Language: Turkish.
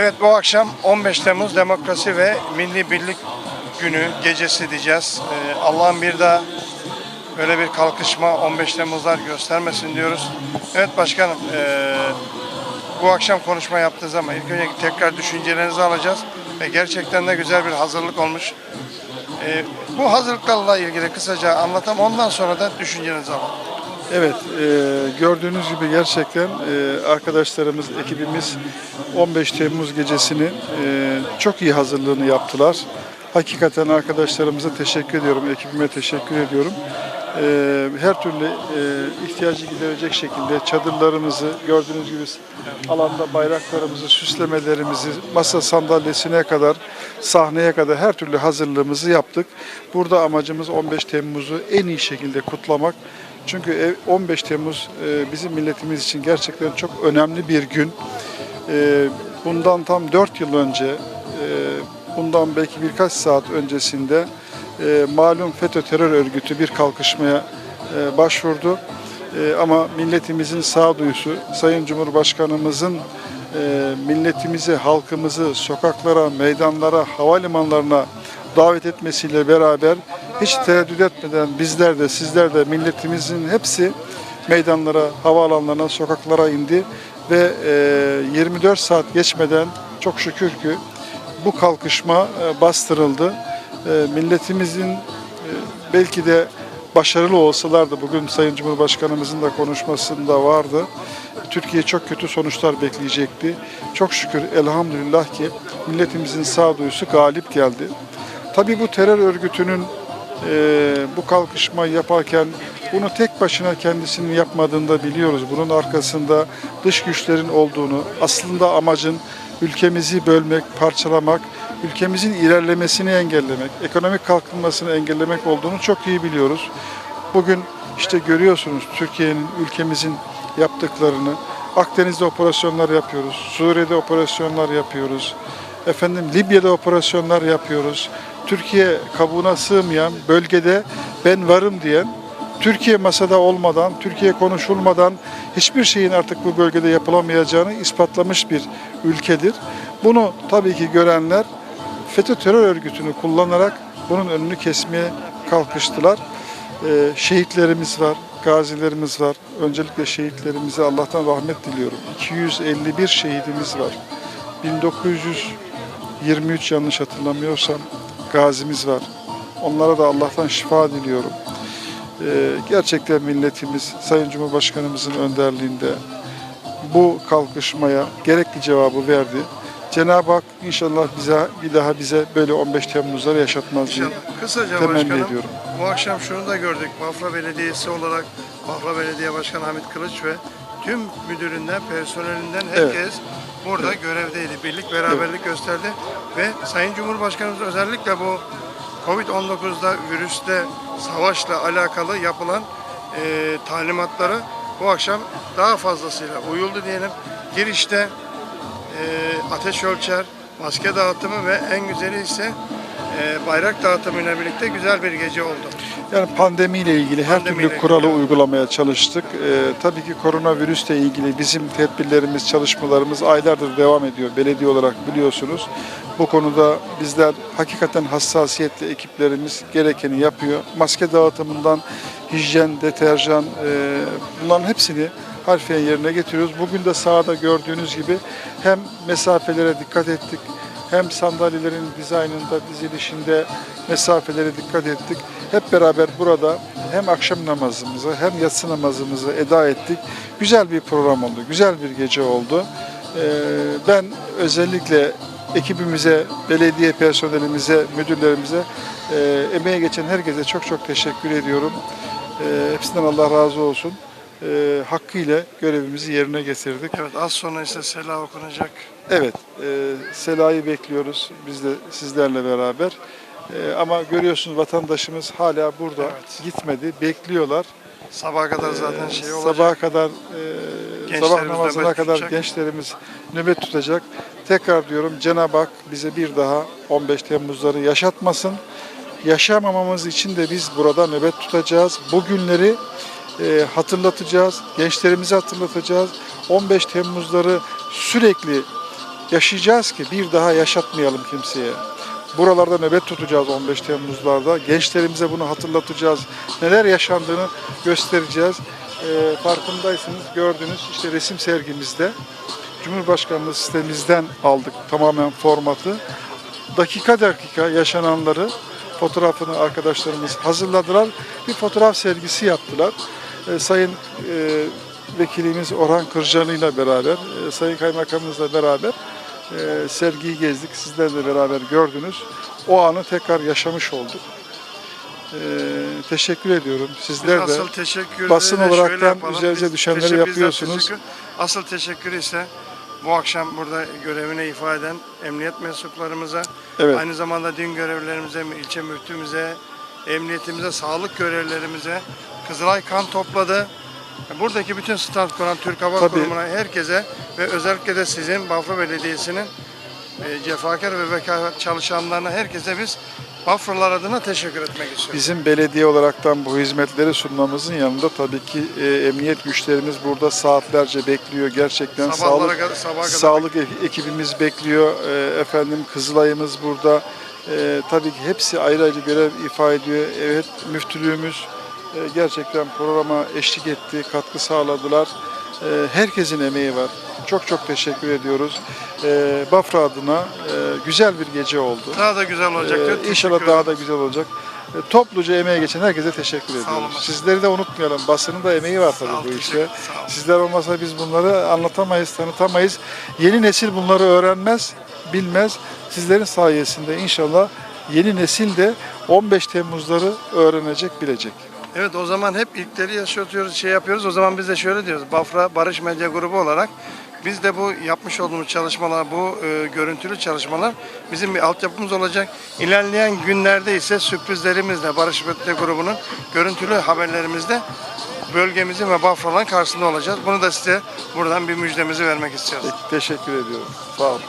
Evet bu akşam 15 Temmuz Demokrasi ve Milli Birlik Günü gecesi diyeceğiz. Ee, Allah'ın bir daha böyle bir kalkışma 15 Temmuzlar göstermesin diyoruz. Evet başkanım ee, bu akşam konuşma yaptığınız zaman ilk önce tekrar düşüncelerinizi alacağız. Ve gerçekten de güzel bir hazırlık olmuş. Ee, bu hazırlıklarla ilgili kısaca anlatalım. Ondan sonra da düşüncelerinizi alalım. Evet, e, gördüğünüz gibi gerçekten e, arkadaşlarımız, ekibimiz 15 Temmuz gecesini e, çok iyi hazırlığını yaptılar. Hakikaten arkadaşlarımıza teşekkür ediyorum, ekibime teşekkür ediyorum. E, her türlü e, ihtiyacı giderecek şekilde çadırlarımızı, gördüğünüz gibi alanda bayraklarımızı, süslemelerimizi, masa sandalyesine kadar, sahneye kadar her türlü hazırlığımızı yaptık. Burada amacımız 15 Temmuz'u en iyi şekilde kutlamak. Çünkü ev- 15 Temmuz e, bizim milletimiz için gerçekten çok önemli bir gün. E, Bundan tam 4 yıl önce, e, bundan belki birkaç saat öncesinde malum FETÖ terör örgütü bir kalkışmaya başvurdu. Ama milletimizin sağduyusu, Sayın Cumhurbaşkanımızın milletimizi, halkımızı sokaklara, meydanlara, havalimanlarına davet etmesiyle beraber hiç tereddüt etmeden bizler de sizler de milletimizin hepsi meydanlara, havaalanlarına, sokaklara indi ve e, 24 saat geçmeden çok şükür ki bu kalkışma e, bastırıldı. E, Milletimizin e, belki de başarılı olsalardı bugün Sayın Cumhurbaşkanımızın da konuşmasında vardı. Türkiye çok kötü sonuçlar bekleyecekti. Çok şükür elhamdülillah ki milletimizin sağduyusu galip geldi. Tabii bu terör örgütünün e, bu kalkışmayı yaparken bunu tek başına kendisinin yapmadığını da biliyoruz. Bunun arkasında dış güçlerin olduğunu, aslında amacın ülkemizi bölmek, parçalamak, ülkemizin ilerlemesini engellemek, ekonomik kalkınmasını engellemek olduğunu çok iyi biliyoruz. Bugün işte görüyorsunuz Türkiye'nin, ülkemizin yaptıklarını. Akdeniz'de operasyonlar yapıyoruz, Suriye'de operasyonlar yapıyoruz. Efendim Libya'da operasyonlar yapıyoruz. Türkiye kabuğuna sığmayan bölgede ben varım diyen Türkiye masada olmadan, Türkiye konuşulmadan hiçbir şeyin artık bu bölgede yapılamayacağını ispatlamış bir ülkedir. Bunu tabii ki görenler FETÖ terör örgütünü kullanarak bunun önünü kesmeye kalkıştılar. Ee, şehitlerimiz var, gazilerimiz var. Öncelikle şehitlerimize Allah'tan rahmet diliyorum. 251 şehidimiz var. 1923 yanlış hatırlamıyorsam gazimiz var. Onlara da Allah'tan şifa diliyorum. Ee, gerçekten milletimiz Sayın Cumhurbaşkanımızın önderliğinde bu kalkışmaya gerekli cevabı verdi. Cenab-ı Hak inşallah bize bir daha bize böyle 15 Temmuzları yaşatmaz diye İnşallah. Kısaca temenni başkanım, ediyorum. bu akşam şunu da gördük. Bafra Belediyesi olarak Bafra Belediye Başkanı Hamit Kılıç ve tüm müdüründen, personelinden Evet. Burada görevdeydi. Birlik, beraberlik gösterdi ve Sayın Cumhurbaşkanımız özellikle bu Covid-19'da virüste savaşla alakalı yapılan e, talimatları bu akşam daha fazlasıyla uyuldu diyelim. Girişte e, ateş ölçer, maske dağıtımı ve en güzeli ise e, bayrak dağıtımıyla birlikte güzel bir gece oldu. Yani pandemiyle ilgili her Pandemiyle türlü kuralı ilgili. uygulamaya çalıştık. Ee, tabii ki koronavirüsle ilgili bizim tedbirlerimiz, çalışmalarımız aylardır devam ediyor. Belediye olarak biliyorsunuz. Bu konuda bizler hakikaten hassasiyetle ekiplerimiz gerekeni yapıyor. Maske dağıtımından hijyen, deterjan e, bunların hepsini harfiyen yerine getiriyoruz. Bugün de sahada gördüğünüz gibi hem mesafelere dikkat ettik, hem sandalyelerin dizaynında, dizilişinde mesafelere dikkat ettik. Hep beraber burada hem akşam namazımızı hem yatsı namazımızı eda ettik. Güzel bir program oldu, güzel bir gece oldu. Ee, Ben özellikle ekibimize, belediye personelimize, müdürlerimize, e, emeğe geçen herkese çok çok teşekkür ediyorum. E, Hepsinden Allah razı olsun. E, Hakkıyla görevimizi yerine getirdik. Evet az sonra ise Sela okunacak. Evet, e, Sela'yı bekliyoruz biz de sizlerle beraber. E, ama görüyorsunuz vatandaşımız hala burada Evet. gitmedi, bekliyorlar. Sabaha kadar zaten E, şey olacak. Sabaha kadar, e, sabah namazına kadar tutacak. gençlerimiz nöbet tutacak. Tekrar diyorum Cenab-ı Hak bize bir daha 15 Temmuzları yaşatmasın. Yaşamamamız için de biz burada nöbet tutacağız. Bu günleri e, hatırlatacağız, gençlerimizi hatırlatacağız. 15 Temmuzları sürekli yaşayacağız ki bir daha yaşatmayalım kimseye. Buralarda nöbet tutacağız 15 Temmuz'larda. Gençlerimize bunu hatırlatacağız. Neler yaşandığını göstereceğiz. Ee, farkındaysınız, gördünüz işte resim sergimizde. Cumhurbaşkanlığı sitemizden aldık tamamen formatı. Dakika dakika yaşananları fotoğrafını arkadaşlarımız hazırladılar. Bir fotoğraf sergisi yaptılar. Ee, Sayın e, Vekilimiz Orhan Kırcalı ile beraber, e, Sayın Kaymakamımızla beraber e, sergiyi gezdik. Sizlerle beraber gördünüz. O anı tekrar yaşamış olduk. E, teşekkür ediyorum. Biz Sizler de asıl teşekkür basın de olaraktan üzerinize Biz düşenleri teşekkür- yapıyorsunuz. teşekkür- Asıl teşekkür ise bu akşam burada görevine ifade eden emniyet mensuplarımıza, Evet. aynı zamanda din görevlilerimize, ilçe müftümüze, emniyetimize, sağlık görevlilerimize Kızılay kan topladı. Buradaki bütün stand kuran Türk Hava Tabii. Kurumu'na, herkese ve özellikle de sizin Bafra Belediyesi'nin e, cefakar ve vekalet çalışanlarına, herkese biz Bafralar adına teşekkür etmek istiyoruz. Bizim belediye olaraktan bu hizmetleri sunmamızın yanında tabii ki e, emniyet güçlerimiz burada saatlerce bekliyor. Gerçekten Sabahlara sağlık kadar, sabaha kadar sağlık e- ekibimiz bekliyor. E, efendim Kızılay'ımız burada. E, tabii ki hepsi ayrı ayrı görev ifade ediyor. Evet müftülüğümüz e, gerçekten programa eşlik etti, katkı sağladılar. E, herkesin emeği var. Çok çok teşekkür ediyoruz. E, Bafra adına e, güzel bir gece oldu. Daha da güzel olacak. Ee, inşallah daha da güzel olacak. Ee, Topluca emeğe geçen herkese teşekkür olun ediyoruz. başkanım. Sizleri de unutmayalım. Basının da emeği var tabii Sağ bu işte. sağ. Sizler olmasa biz bunları anlatamayız, tanıtamayız. Yeni nesil bunları öğrenmez, bilmez. Sizlerin sayesinde inşallah yeni nesil de 15 Temmuzları öğrenecek, bilecek. Evet o zaman hep ilkleri yaşatıyoruz, şey yapıyoruz. O zaman biz de şöyle diyoruz. Bafra Barış Medya Grubu olarak biz de bu yapmış olduğumuz çalışmalar, bu e, görüntülü çalışmalar bizim bir altyapımız olacak. İlerleyen günlerde ise sürprizlerimizle Barış Medya Grubu'nun görüntülü haberlerimizde bölgemizin ve Bafra'ların karşısında olacağız. Bunu da size buradan bir müjdemizi vermek istiyoruz. Peki, teşekkür ediyorum. Sağ olun.